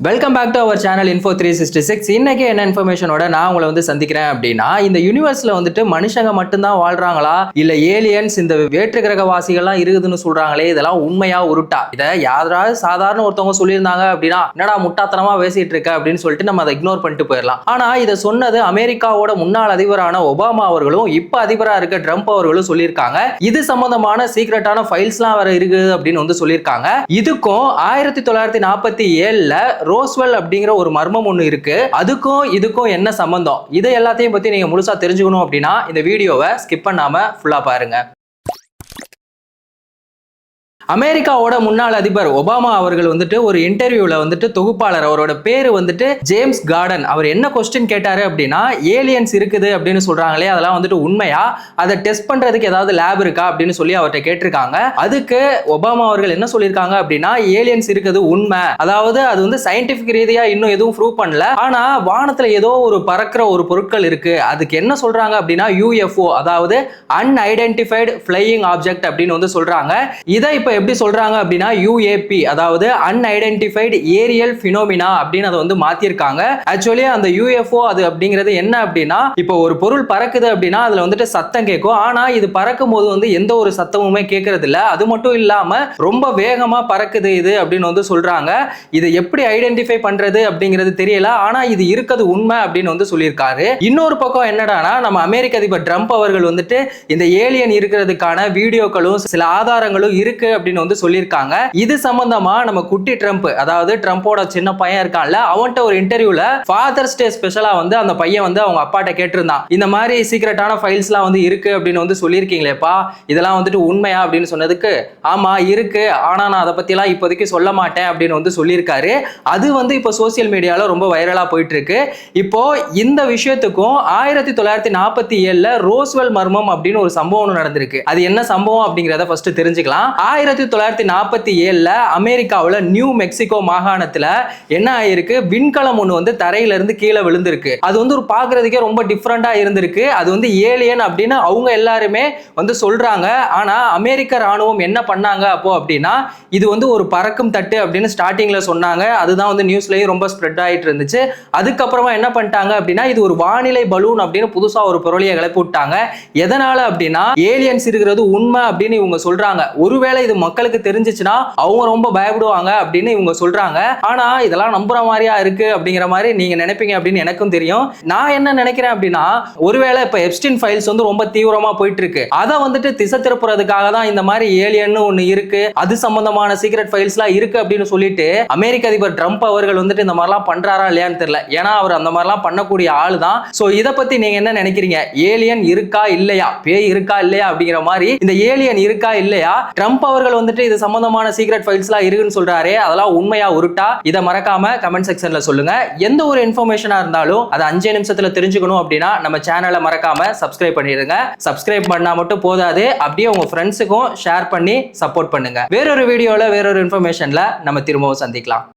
Welcome back to our channel info three sixty six இன்னைக்கு என்ன இன்ஃபர்மேஷனோட நான் உங்களை வந்து சந்திக்கிறேன் அப்படின்னா இந்த யூனிவர்ஸ்ல வந்துட்டு மனுஷங்க மட்டும்தான் வாழ்றாங்களா? இல்ல ஏலியன்ஸ் இந்த வேற்று கிரக வாசிகள்லாம் இருக்குதுன்னு சொல்றாங்களே இதெல்லாம் உண்மையா உருட்டா? இதை யாராவது சாதாரண ஒருத்தவங்க சொல்லியிருந்தாங்க அப்படின்னா என்னடா முட்டாத்தனமா பேசிட்டு இருக்க அப்படின்னு சொல்லிட்டு நம்ம அதை இக்னோர் பண்ணிட்டு போயிடலாம். ஆனா இதை சொன்னது அமெரிக்காவோட முன்னாள் அதிபரான ஒபாமா அவர்களும் இப்ப அதிபரா இருக்க ட்ரம்ப் அவர்களும் சொல்லியிருக்காங்க. இது சம்பந்தமான சீக்ரெட்டான ஃபைல்ஸ்லாம் வேற இருக்குது அப்படின்னு வந்து சொல்லியிருக்காங்க. இதுக்கும் ஆயிரத்தி தொள்ளாயிரத்தி நாற்பத்தி ஏழுல ரோஸ்வெல் அப்படிங்கிற ஒரு மர்மம் ஒன்று இருக்கு. அதுக்கும் இதுக்கும் என்ன சம்பந்தம்? இதை எல்லாத்தையும் பத்தி நீங்க முழுசா தெரிஞ்சுக்கணும் அப்படின்னா இந்த வீடியோவை ஸ்கிப் பண்ணாம ஃபுல்லா பாருங்க. அமெரிக்காவோட முன்னாள் அதிபர் ஒபாமா அவர்கள் வந்துட்டு ஒரு இன்டர்வியூல வந்துட்டு தொகுப்பாளர் அவரோட பேரு வந்துட்டு ஜேம்ஸ் கார்டன். அவர் என்ன கொஸ்டின் கேட்டாரு அப்படின்னா ஏலியன்ஸ் இருக்குது அப்படின்னு சொல்றாங்களே அதெல்லாம் வந்துட்டு உண்மையா? அதை டெஸ்ட் பண்றதுக்கு ஏதாவது லேப் இருக்கா? அப்படின்னு சொல்லி அவர்கிட்ட கேட்டிருக்காங்க. அதுக்கு ஒபாமா அவர்கள் என்ன சொல்லியிருக்காங்க அப்படின்னா ஏலியன்ஸ் இருக்குது உண்மை. அதாவது அது வந்து சயின்டிபிக் ரீதியா இன்னும் எதுவும் ப்ரூவ் பண்ணல. ஆனா வானத்துல ஏதோ ஒரு பறக்கிற ஒரு பொருட்கள் இருக்கு. அதுக்கு என்ன சொல்றாங்க அப்படின்னா யூஎஃப்ஓ. அதாவது அன்ஐடென்டிஃபைடு ஃப்ளையிங் ஆப்ஜெக்ட் அப்படின்னு வந்து சொல்றாங்க. இதை இப்ப எப்படி சொல்றாங்க அப்படின்னா யூஏபி அதாவது அன்ஐடென்டிஃபைடு ஏரியல் பினோமினா அப்படின்னு அதை வந்து மாத்திருக்காங்க. ஆக்சுவலி அந்த யூஎஃப்ஓ அது அப்படிங்கிறது என்ன அப்படின்னா இப்போ ஒரு பொருள் பறக்குது அப்படின்னா அதுல வந்துட்டு சத்தம் கேட்கும். ஆனா இது பறக்கும் போது வந்து எந்த ஒரு சத்தமுமே கேட்கறது இல்ல அது மட்டும் இல்லாம ரொம்ப வேகமா பறக்குது இது அப்படின்னு வந்து சொல்றாங்க. இதை எப்படி ஐடென்டிஃபை பண்றது அப்படிங்கிறது தெரியல. ஆனா இது இருக்கிறது உண்மை அப்படின்னு வந்து சொல்லியிருக்காரு. இன்னொரு பக்கம் என்னடானா நம்ம அமெரிக்க அதிபர் ட்ரம்ப் அவர்கள் வந்துட்டு இந்த ஏலியன் இருக்கிறதுக்கான வீடியோக்களும் சில ஆதாரங்களும் இருக்கு அப்படின்னு வந்து சொல்லியிருக்காங்க. இது சம்பந்தமா நம்ம குட்டி ட்ரம்ப் அதாவது ட்ரம்ப்போட சின்ன பையன் இருக்கான்ல அவன்கிட்ட ஒரு இன்டர்வியூல ஃபாதர்ஸ் டே ஸ்பெஷலா வந்து அந்த பையன் வந்து அவங்க அப்பாட்ட கேட்டிருந்தான். இந்த மாதிரி சீக்ரெட்டான ஃபைல்ஸ்லாம் வந்து இருக்கு அப்படின்னு வந்து சொல்லியிருக்கீங்களேப்பா. இதெல்லாம் வந்துட்டு உண்மையா அப்படின்னு சொன்னதுக்கு ஆமா இருக்கு. ஆனா நான் அதை பத்திலாம் இப்போதைக்கு சொல்ல மாட்டேன் அப்படின்னு வந்து சொல்லியிருக்காரு. அது வந்து இப்போ சோசியல் மீடியால ரொம்ப வைரலா போயிட்டு இருக்கு இப்போ இந்த விஷயத்துக்கும் ஆயிரத்தி தொள்ளாயிரத்தி நாற்பத்தி ஏழுல ரோஸ்வெல் மர்மம் அப்படின்னு ஒரு சம்பவம் நடந்திருக்கு. அது என்ன சம்பவம் அப்படிங்கிறத ஃபர்ஸ்ட் தெரிஞ்சுக்கலாம். ஆயிரத்தி ஆயிரத்தி தொள்ளாயிரத்தி நாற்பத்தி ஏழில் அமெரிக்காவில் நியூ மெக்சிகோ மாகாணத்தில் என்ன ஆயிருக்கு? விண்கலம் ஒன்று வந்து தரையிலிருந்து கீழே விழுந்திருக்கு. அது வந்து ஒரு பார்க்குறதுக்கே ரொம்ப டிஃப்ரெண்ட்டாக இருந்திருக்கு. அது வந்து ஏலியன் அப்படின்னு அவங்க எல்லாருமே வந்து சொல்கிறாங்க ஆனால் அமெரிக்க ராணுவம் என்ன பண்ணாங்க அப்போ அப்படின்னா இது வந்து ஒரு பறக்கும் தட்டு அப்படின்னு ஸ்டார்டிங்கில் சொன்னாங்க. அதுதான் வந்து நியூஸ்லேயும் ரொம்ப ஸ்ப்ரெட் ஆகிட்டு இருந்துச்சு. அதுக்கப்புறமா என்ன பண்ணிட்டாங்க அப்படின்னா இது ஒரு வானிலை பலூன் அப்படின்னு புதுசாக ஒரு பொருளியை கிளப்பி விட்டாங்க. எதனால் அப்படின்னா ஏலியன்ஸ் இருக்கிறது உண்மை அப்படின்னு இவங்க சொல்கிறாங்க ஒருவேளை இது மக்களுக்கு தெரிஞ்சிச்சுன்னா அவங்க ரொம்ப பயப்படுவாங்க அப்படின்னு இவங்க சொல்றாங்க. ஆனா இதெல்லாம் நம்புற மாதிரியா இருக்கு அப்படிங்கிற மாதிரி நீங்க நினைப்பீங்க அப்படின்னு எனக்கும் தெரியும். நான் என்ன நினைக்கிறேன் அப்படின்னா ஒருவேளை இப்ப எப்ஸ்டின் ஃபைல்ஸ் வந்து ரொம்ப தீவிரமா போயிட்டு இருக்கு அதை வந்துட்டு திசை திருப்புறதுக்காக தான் இந்த மாதிரி ஏலியன் ஒண்ணு இருக்கு. அது சம்பந்தமான சீக்ரெட் ஃபைல்ஸ் எல்லாம் இருக்கு அப்படின்னு சொல்லிட்டு அமெரிக்க அதிபர் ட்ரம்ப் அவர்கள் வந்துட்டு இந்த மாதிரிலாம் பண்றாரா இல்லையான்னு தெரியல. ஏன்னா அவர் அந்த மாதிரிலாம் பண்ணக்கூடிய ஆளு தான். சோ இதை பத்தி நீங்க என்ன நினைக்கிறீங்க? ஏலியன் இருக்கா இல்லையா? பேய் இருக்கா இல்லையா அப்படிங்கிற மாதிரி இந்த ஏலியன் இருக்கா இல்லையா? ட்ரம்ப் அவர்கள் வந்துட்டு இது சம்பந்தமான சீக்ரெட் ஃபைல்ஸ்லாம் இருக்குன்னு சொல்றாரு அதெல்லாம் உண்மையா உருட்டா? இதை மறக்காம கமெண்ட் செக்ஷன்ல சொல்லுங்க. எந்த ஒரு இன்ஃபர்மேஷனா இருந்தாலும் அதை அஞ்சே நிமிஷத்துல தெரிஞ்சுக்கணும் அப்படின்னா நம்ம சேனலை மறக்காம சப்ஸ்கிரைப் பண்ணிடுங்க சப்ஸ்கிரைப் பண்ணா மட்டும் போதாது அப்படியே உங்க ஃப்ரெண்ட்ஸுக்கும் ஷேர் பண்ணி சப்போர்ட் பண்ணுங்க. வேறொரு வீடியோல வேறொரு இன்ஃபர்மேஷன்ல நம்ம திரும்பவும் சந்திக்கலாம்.